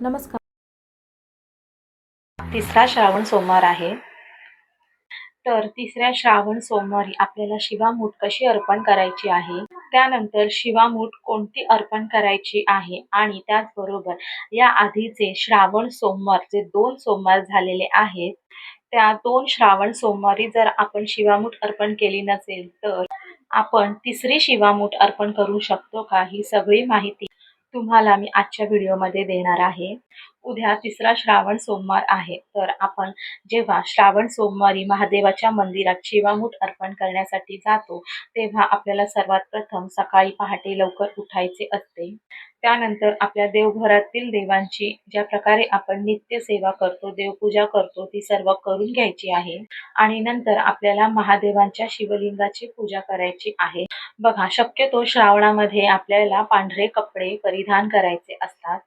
नमस्कार. तिसरा श्रावण सोमवार आहे. तर तिसऱ्या श्रावण सोमवारी आपल्याला शिवामूठ कशी अर्पण करायची आहे? त्यानंतर शिवामूठ कोणती अर्पण करायची आहे? आणि त्याचबरोबर या आधीचे श्रावण सोमवार जे दोन सोमवार झालेले आहेत त्या दोन श्रावण सोमवारी जर आपण शिवामूठ अर्पण केली नसेल तर आपण तिसरी शिवामूठ अर्पण करू शकतो का? ही सगळी माहिती तुम्हाला मी आजच्या व्हिडिओमध्ये देणार आहे. उद्या तिसरा श्रावण सोमवार आहे. तर आपण जेव्हा श्रावण सोमवारी महादेवाच्या मंदिरात शिवामूठ अर्पण करण्यासाठी जातो तेव्हा आपल्याला सर्वात प्रथम सकाळी पहाटे लवकर उठायचे असते. त्यानंतर आपल्या देवघरातील देवांची ज्या प्रकारे आपण नित्य सेवा करतो देवपूजा करतो ती सर्व करून घ्यायची आहे. आणि नंतर आपल्याला महादेवांच्या शिवलिंगाची पूजा करायची आहे. बघा शक्यतो श्रावणामध्ये आपल्याला पांढरे कपडे परिधान करायचे असतात.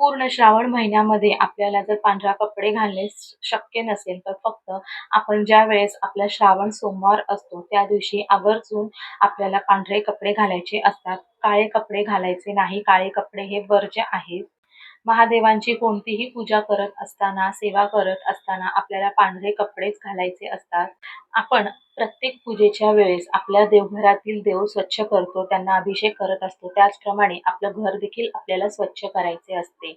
पूर्ण श्रावण महिन्यामध्ये आपल्याला जर पांढरा कपडे घालणे शक्य नसेल तर फक्त आपण ज्या वेळेस आपला श्रावण सोमवार असतो त्या दिवशी आवर्जून आपल्याला पांढरे कपडे घालायचे असतात. काळे कपडे घालायचे नाही. काळे कपडे हे वर्ज्य आहेत. महादेवांची कोणतीही पूजा करत असताना सेवा करत असताना आपल्याला पांढरे कपडेच घालायचे असतात. आपण प्रत्येक पूजेच्या वेळेस आपल्या देवघरातील देव स्वच्छ करतो त्यांना अभिषेक करत असतो. त्याचप्रमाणे आपलं घर देखील आपल्याला स्वच्छ करायचे असते.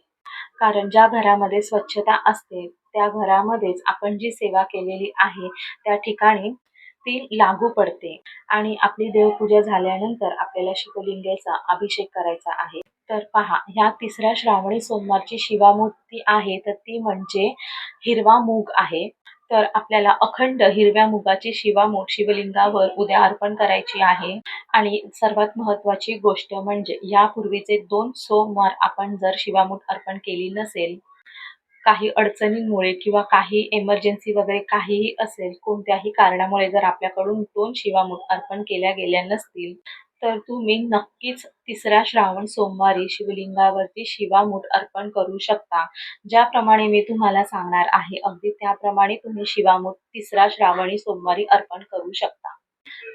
कारण ज्या घरामध्ये स्वच्छता असते त्या घरामध्येच आपण जी सेवा केलेली आहे त्या ठिकाणी ती लागू पडते. आणि आपली देवपूजा झाल्यानंतर आपल्याला शिवलिंगाचा अभिषेक करायचा आहे. तर पहा ह्या तिसऱ्या श्रावणी सोमवारची शिवामूर्ती आहे तर ती म्हणजे हिरवा मूग आहे. तर आपल्याला अखंड हिरव्या मुगाची शिवामूठ शिवलिंगावर उद्या अर्पण करायची आहे. आणि सर्वात महत्त्वाची गोष्ट म्हणजे यापूर्वीचे दोन सोमवार आपण जर शिवामूठ अर्पण केली नसेल काही अडचणींमुळे किंवा काही एमर्जन्सी वगैरे काहीही असेल कोणत्याही कारणामुळे जर आपल्याकडून दोन शिवामूठ अर्पण केल्या गेल्या नसतील तर तुम्ही नक्कीच तिसऱ्या श्रावण सोमवारी शिवलिंगावरती शिवामूठ अर्पण करू शकता. ज्याप्रमाणे मी तुम्हाला सांगणार आहे अगदी त्याप्रमाणे तुम्ही शिवामूठ तिसरा श्रावणी सोमवारी अर्पण करू शकता.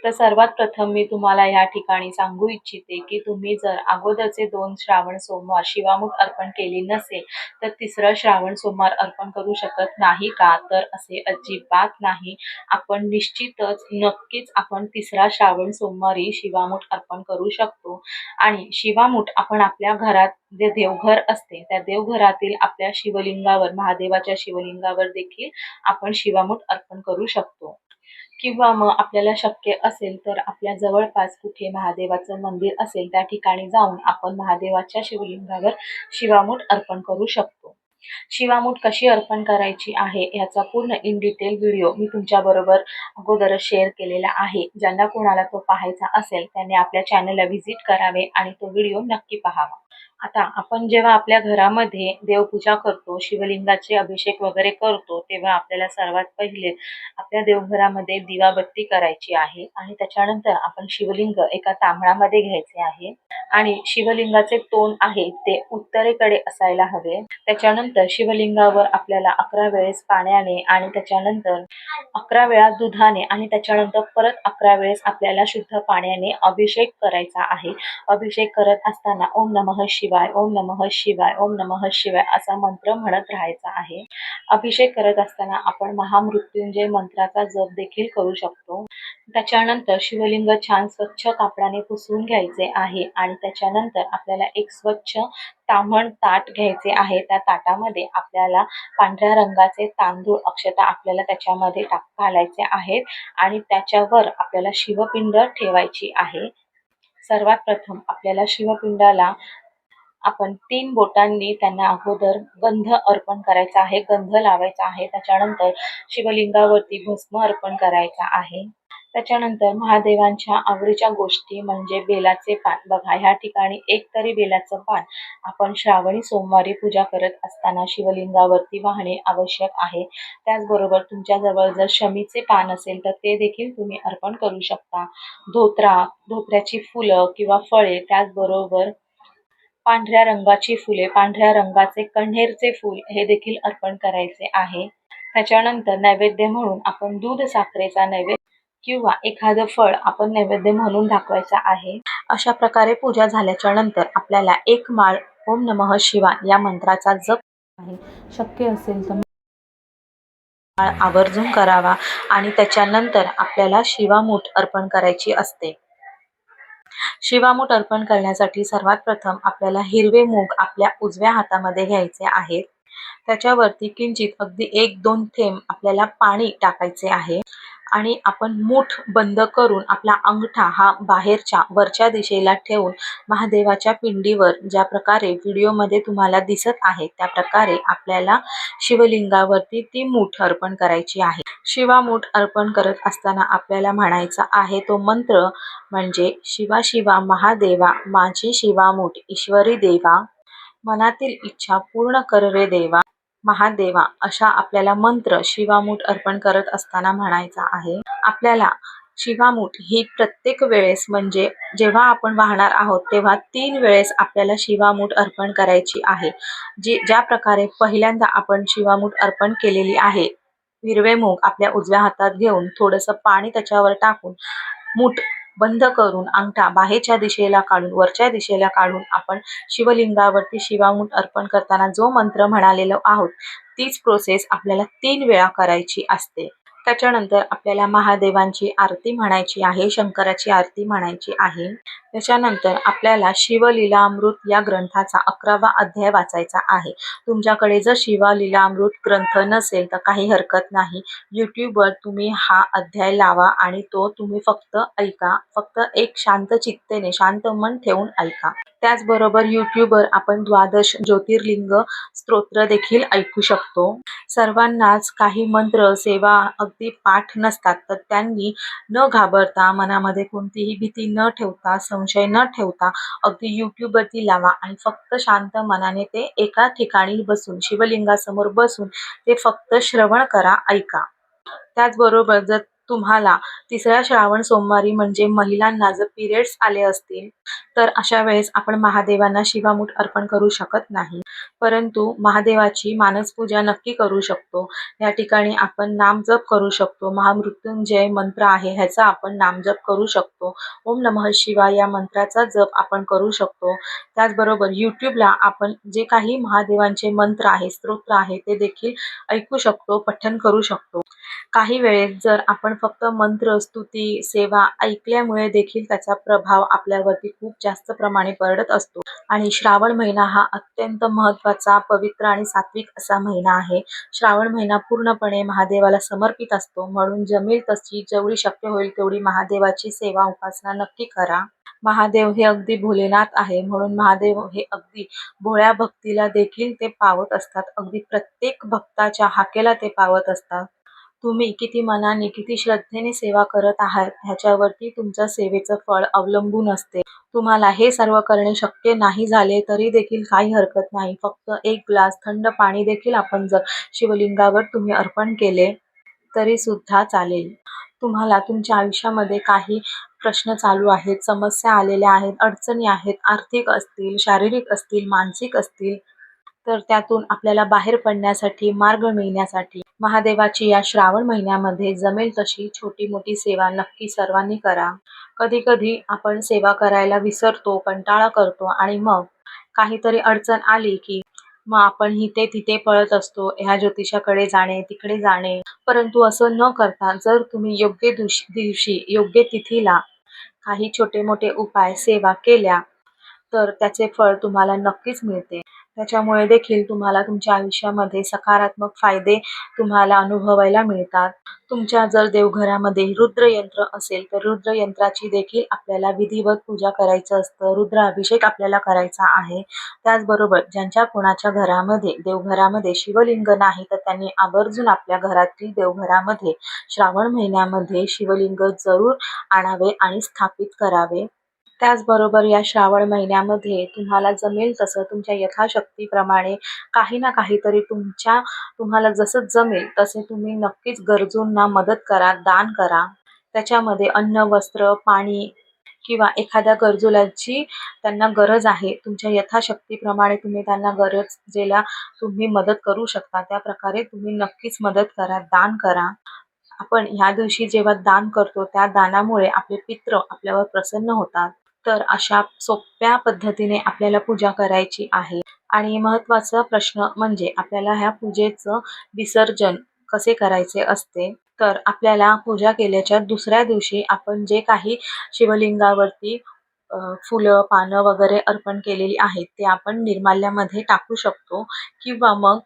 तर सर्वात प्रथम मी तुम्हाला या ठिकाणी सांगू इच्छिते की तुम्ही जर अगोदरचे दोन श्रावण सोमवार शिवामुख अर्पण केले नसेल तर तिसरं श्रावण सोमवार अर्पण करू शकत नाही का? तर असे अजिबात नाही. आपण निश्चितच नक्कीच आपण तिसरा श्रावण सोमवारी शिवामुठ अर्पण करू शकतो. आणि शिवामुठ आपण आपल्या घरात जे देवघर असते त्या देवघरातील आपल्या शिवलिंगावर महादेवाच्या शिवलिंगावर देखील आपण शिवामुठ अर्पण करू शकतो. किंवा मग आपल्याला शक्य असेल तर आपल्या जवळपास कुठे महादेवाचं मंदिर असेल त्या ठिकाणी जाऊन आपण महादेवाच्या शिवलिंगावर शिवामूठ अर्पण करू शकतो. शिवामूठ कशी अर्पण करायची आहे याचा पूर्ण इन डिटेल व्हिडिओ मी तुमच्याबरोबर अगोदरच शेअर केलेला आहे. ज्यांना कोणाला तो पाहायचा असेल त्यांनी आपल्या चॅनलला व्हिजिट करावे आणि तो व्हिडिओ नक्की पाहावा. आता आपण जेव्हा आपल्या घरामध्ये देवपूजा करतो शिवलिंगाचे अभिषेक वगैरे करतो तेव्हा आपल्याला सर्वात पहिले आपल्या देवघरामध्ये दिवाबत्ती करायची आहे आणि त्याच्यानंतर आपण शिवलिंग एका तांबळामध्ये घ्यायचे आहे. आणि शिवलिंगाचे तोंड आहे ते उत्तरेकडे असायला हवे. त्याच्यानंतर शिवलिंगावर आपल्याला अकरा वेळेस पाण्याने आणि त्याच्यानंतर अकरा वेळा दुधाने आणि त्याच्यानंतर परत अकरा वेळेस आपल्याला शुद्ध पाण्याने अभिषेक करायचा आहे. अभिषेक करत असताना ओम नमः शिव शिवाय ओम नमः शिवाय ओम नमः शिवाय असा मंत्र म्हणत राहायचा आहे. अभिषेक करत असताना आपण महामृत्युंजय मंत्राचा जप देखील करू शकतो. त्याच्यानंतर शिवलिंग छान स्वच्छ कापडाने पुसून घ्यायचे आहे आणि त्याच्यानंतर आपल्याला एक स्वच्छ ताम्हण ताट घ्यायचे आहे. त्या ताटामध्ये आपल्याला पांढऱ्या रंगाचे तांदूळ अक्षता आपल्याला त्याच्यामध्ये टाक घालायचे आहेत आणि त्याच्यावर आपल्याला शिवपिंड ठेवायची आहे. सर्वात प्रथम आपल्याला शिवपिंडाला आपण तीन बोटांनी त्यांना अगोदर गंध अर्पण करायचा आहे गंध लावायचा आहे. त्याच्यानंतर शिवलिंगावरती भस्म अर्पण करायचा आहे. त्याच्यानंतर महादेवांच्या आवडीच्या गोष्टी म्हणजे बेलाचे पान. बघा ह्या ठिकाणी एक तरी बेलाचं पान आपण श्रावणी सोमवारी पूजा करत असताना शिवलिंगावरती वाहणे आवश्यक आहे. त्याचबरोबर तुमच्याजवळ जर शमीचे पान असेल तर ते देखील तुम्ही अर्पण करू शकता. धोत्रा धोत्र्याची फुलं किंवा फळे त्याचबरोबर पांढऱ्या रंगाची फुले पांढऱ्या रंगाचे कण्हेरचे फूल हे देखील अर्पण करायचे आहे. त्याच्यानंतर नैवेद्य म्हणून आपण दूध साखरेचा नैवेद्य किंवा एखादं फळ आपण नैवेद्य म्हणून दाखवायचा आहे. अशा प्रकारे पूजा झाल्याच्यानंतर आपल्याला एक माळ ओम नमः शिवाय या मंत्राचा जप आहे. शक्य असेल तर आवर्जून करावा आणि त्याच्यानंतर आपल्याला शिवामूठ अर्पण करायची असते. शिवामूठ अर्पण करण्यासाठी सर्वात प्रथम आपल्याला हिरवे मूग आपल्या उजव्या हातामध्ये घ्यायचे आहेत. त्याच्यावरती किंचित अगदी एक दोन थेंब आपल्याला पाणी टाकायचे आहे. आणि आपण मूठ बंद करून आपला अंगठा हा बाहेरच्या वरच्या दिशेला ठेवून महादेवाच्या पिंडीवर ज्या प्रकारे व्हिडिओमध्ये तुम्हाला दिसत आहे त्या प्रकारे आपल्याला शिवलिंगावरती ती मूठ अर्पण करायची आहे. शिवा मूठ अर्पण करत असताना आपल्याला म्हणायचा आहे तो मंत्र म्हणजे शिवा शिवा महादेवा माझी शिवामूठ ईश्वरी देवा मनातील इच्छा पूर्ण कर रे देवा महादेवा अशा आपल्याला मंत्र शिवामूठ अर्पण करत असताना म्हणायचा आहे. आपल्याला शिवामूठ ही प्रत्येक वेळेस म्हणजे जेव्हा आपण वाहणार आहोत तेव्हा तीन वेळेस आपल्याला शिवामूठ अर्पण करायची आहे. जी ज्या प्रकारे पहिल्यांदा आपण शिवामूठ अर्पण केलेली आहे हिरवे मूग आपल्या उजव्या हातात घेऊन थोडंसं पाणी त्याच्यावर टाकून मूठ बंद करून अंगठा बाहेरच्या दिशेला काढून वरच्या दिशेला काढून आपण शिवलिंगावरती शिवामूठ अर्पण करताना जो मंत्र म्हणालेलो आहोत तीच प्रोसेस आपल्याला तीन वेळा करायची असते. त्याच्यानंतर आपल्याला महादेवांची आरती म्हणायची आहे शंकराची आरती म्हणायची आहे. त्याच्यानंतर आपल्याला शिवलीलामृत या ग्रंथाचा अकरावा अध्याय वाचायचा आहे. तुमच्याकडे जर शिवलीलामृत ग्रंथ नसेल तर काही हरकत नाही. यूट्यूबवर तुम्ही हा अध्याय लावा आणि तो तुम्ही फक्त ऐका. फक्त एक शांत चित्तेने शांत मन ठेवून ऐका. त्याचबरोबर यूट्यूबवर आपण द्वादश ज्योतिर्लिंग स्तोत्र देखील ऐकू शकतो. सर्वांनाच काही मंत्र सेवा अगदी पाठ नसतात तर त्यांनी न घाबरता मनामध्ये कोणतीही भीती न ठेवता संशय न ठेवता अगदी यूट्यूबवरती लावा आणि फक्त शांत मनाने ते एका ठिकाणी बसून शिवलिंगासमोर बसून ते फक्त श्रवण करा ऐका. त्याचबरोबर जर तुम्हाला तिसऱ्या श्रावण सोमवारी म्हणजे महिलांना जर पिरियड्स आले असतील तर अशा वेळेस आपण महादेवांना शिवामूठ अर्पण करू शकत नाही. परंतु महादेवाची मानसपूजा नक्की करू शकतो. या ठिकाणी आपण नामजप करू शकतो. महामृत्युंजय मंत्र आहे ह्याचा आपण नामजप करू शकतो. ओम नमः शिवाय या मंत्राचा जप आपण करू शकतो. त्याचबरोबर यूट्यूबला आपण जे काही महादेवांचे मंत्र आहे स्तोत्र आहे ते देखील ऐकू शकतो पठण करू शकतो. काही वेळेस जर आपण फक्त मंत्र स्तुती सेवा ऐकल्यामुळे देखील त्याचा प्रभाव आपल्यावरती खूप जास्त प्रमाणे पडत असतो. आणि श्रावण महिना हा अत्यंत महत्त्वाचा पवित्र आणि सात्विक असा महिना आहे. श्रावण महिना पूर्णपणे महादेवाला समर्पित असतो. म्हणून जमेल तशी जेवढी शक्य होईल तेवढी महादेवाची सेवा उपासना नक्की करा. महादेव हे अगदी भोलेनाथ आहे. म्हणून महादेव हे अगदी भोळ्या भक्तीला देखील ते पावत असतात. अगदी प्रत्येक भक्ताच्या हाकेला ते पावत असतात. तुम्ही किती मनाने किती श्रद्धेने सेवा करत आहात ह्याच्यावरती तुमच्या सेवेचं फळ अवलंबून असते. तुम्हाला हे सर्व करणे शक्य नाही झाले तरी देखील काही हरकत नाही. फक्त एक ग्लास थंड पाणी देखील आपण जर शिवलिंगावर तुम्ही अर्पण केले तरी सुद्धा चालेल. तुम्हाला तुमच्या आयुष्यामध्ये काही प्रश्न चालू आहेत समस्या आलेल्या आहेत अडचणी आहेत आर्थिक असतील शारीरिक असतील मानसिक असतील तर त्यातून आपल्याला बाहेर पडण्यासाठी मार्ग मिळण्यासाठी महादेवाची या श्रावण महिन्यामध्ये जमेल तशी छोटी मोठी सेवा नक्की सर्वांनी करा. कधी कधी आपण सेवा करायला विसरतो कंटाळा करतो आणि मग काहीतरी अडचण आली की मग आपण इथे तिथे पळत असतो ह्या ज्योतिषाकडे जाणे तिकडे जाणे. परंतु असं न करता जर तुम्ही योग्य दिवशी योग्य तिथीला काही छोटे मोठे उपाय सेवा केल्या तर त्याचे फळ तुम्हाला नक्कीच मिळते. त्याच्यामुळे देखील तुम्हाला तुमच्या आयुष्यामध्ये सकारात्मक फायदे तुम्हाला अनुभवायला मिळतात. तुमच्या जर देवघरामध्ये रुद्रयंत्र असेल तर रुद्रयंत्राची देखील आपल्याला विधिवत पूजा करायचं असतं. रुद्र अभिषेक आपल्याला करायचा आहे. त्याचबरोबर ज्यांच्या कोणाच्या घरामध्ये देवघरामध्ये शिवलिंग नाही तर त्यांनी आवर्जून आपल्या घरातील देवघरामध्ये श्रावण महिन्यामध्ये शिवलिंग जरूर आणावे आणि स्थापित करावे. त्याचबरोबर या श्रावण महिन्यामध्ये तुम्हाला जमेल तसं तुमच्या यथाशक्तीप्रमाणे काही ना काहीतरी तुमच्या तुम्हाला जसं जमेल तसे तुम्ही नक्कीच गरजूंना मदत करा दान करा. त्याच्यामध्ये अन्न वस्त्र पाणी किंवा एखाद्या गरजूलाची त्यांना गरज आहे. तुमच्या यथाशक्तीप्रमाणे तुम्ही त्यांना गरज जेला तुम्ही मदत करू शकता त्या प्रकारे तुम्ही नक्कीच मदत करा दान करा. आपण ह्या दिवशी जेव्हा दान करतो त्या दानामुळे आपले पित्र आपल्यावर प्रसन्न होतात. तर अशा सोप्या पद्धतीने आपल्याला पूजा करायची आहे. आणि महत्त्वाचा प्रश्न म्हणजे आपल्याला ह्या पूजेचं विसर्जन कसे करायचे असते? तर आपल्याला पूजा केल्याच्या दुसऱ्या दिवशी आपण जे काही शिवलिंगावरती फुलं पानं वगैरे अर्पण केलेली आहेत ते आपण निर्माल्यामध्ये टाकू शकतो. किंवा मग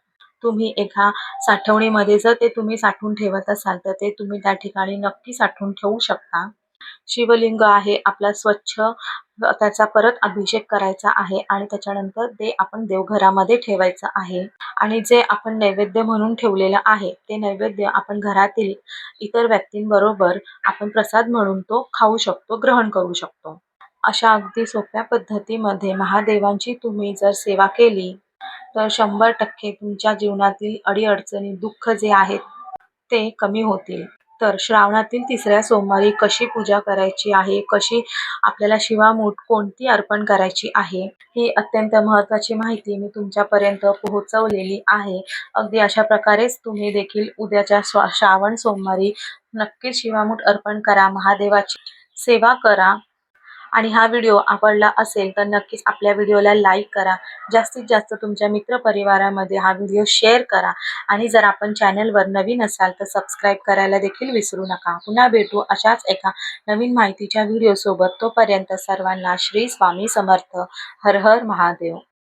तुम्ही एका साठवणीमध्ये जर ते तुम्ही साठवून ठेवत असाल तर ते तुम्ही त्या ठिकाणी नक्की साठवून ठेवू शकता. शिवलिंग आहे आपला स्वच्छ त्याचा परत अभिषेक करायचा आहे आणि त्याच्यानंतर ते आपण देवघरामध्ये ठेवायचं आहे. आणि जे आपण नैवेद्य म्हणून ठेवलेलं आहे ते नैवेद्य आपण घरातील इतर व्यक्तींबरोबर आपण प्रसाद म्हणून तो खाऊ शकतो ग्रहण करू शकतो. अशा अगदी सोप्या पद्धतीमध्ये महादेवांची तुम्ही जर सेवा केली तर शंभर टक्के तुमच्या जीवनातील अडीअडचणी दुःख जे आहेत ते कमी होतील. तर श्रावणातील तिसऱ्या सोमवारी कशी पूजा करायची आहे? कशी आपल्याला शिवामूठ कोणती अर्पण करायची आहे? ही अत्यंत महत्त्वाची माहिती मी तुमच्यापर्यंत पोहोचवलेली आहे. अगदी अशा प्रकारेच तुम्ही देखील उद्याच्या श्रावण सोमवारी नक्कीच शिवामूठ अर्पण करा. महादेवाची सेवा करा. आणि हा व्हिडिओ आवडला असेल तर नक्कीच आपल्या व्हिडिओला लाईक करा. जास्तीत जास्त तुमच्या मित्रपरिवारामध्ये हा व्हिडिओ शेअर करा. आणि जर आपण चॅनलवर नवीन असाल तर सबस्क्राईब करायला देखील विसरू नका. पुन्हा भेटू अशाच एका नवीन माहितीच्या व्हिडिओसोबत तोपर्यंत सर्वांना श्री स्वामी समर्थ. हर हर महादेव.